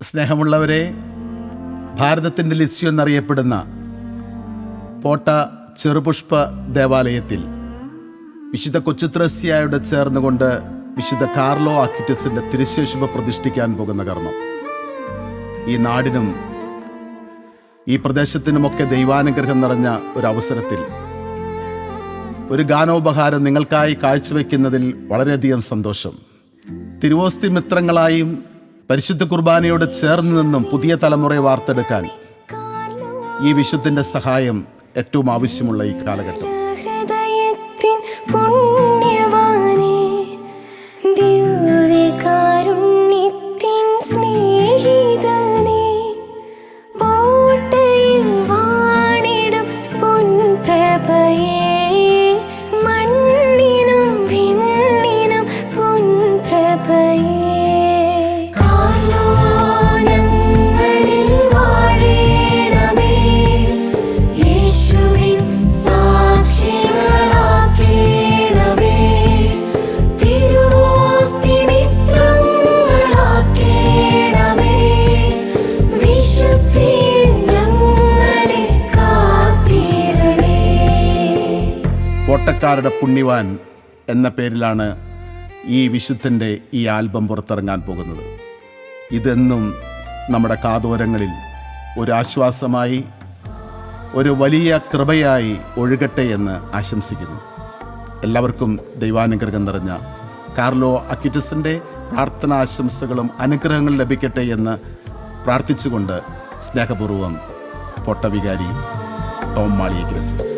സ്നേഹമുള്ളവരെ ഭാരതത്തിന്റെ ലിസ്യു എന്നറിയപ്പെടുന്ന പോട്ട ചെറുപുഷ്പ ദേവാലയത്തിൽ വിശുദ്ധ കൊച്ചുത്രസ്യായോട് ചേർന്നുകൊണ്ട് വിശുദ്ധ കാർലോ ആക്കിറ്റസിന്റെ തിരുശേഷിപ്പ് പ്രതിഷ്ഠിക്കാൻ പോകുന്ന കർമ്മം. ഈ നാടിനും ഈ പ്രദേശത്തിനുമൊക്കെ ദൈവാനുഗ്രഹം നിറഞ്ഞ ഒരു അവസരത്തിൽ ഒരു ഗാനോപഹാരം നിങ്ങൾക്കായി കാഴ്ചവെക്കുന്നതിൽ വളരെയധികം സന്തോഷം. തിരുവോസ്തി മിത്രങ്ങളായും പരിശുദ്ധ കുർബാനയോട് ചേർന്ന് നിന്നും പുതിയ തലമുറയെ വാർത്തെടുക്കാൻ ഈ വിശുദ്ധിന്റെ സഹായം ഏറ്റവും ആവശ്യമുള്ള ഈ കാലഘട്ടം. പോട്ടക്കാരുടെ പുണ്യവാൻ എന്ന പേരിലാണ് ഈ വിശുദ്ധന്റെ ഈ ആൽബം പുറത്തിറങ്ങാൻ പോകുന്നത്. ഇതെന്നും നമ്മുടെ കാതോരങ്ങളിൽ ഒരു ആശ്വാസമായി ഒരു വലിയ കൃപയായി ഒഴുകട്ടെ എന്ന് ആശംസിക്കുന്നു. എല്ലാവർക്കും ദൈവാനുഗ്രഹം നിറഞ്ഞ കാർലോ അക്കിറ്റസിന്റെ പ്രാർത്ഥനാശംസകളും അനുഗ്രഹങ്ങളും ലഭിക്കട്ടെ എന്ന് പ്രാർത്ഥിച്ചുകൊണ്ട് സ്നേഹപൂർവം പൊട്ടവികാരി ടോം മാളിയേക്കിരച്ച്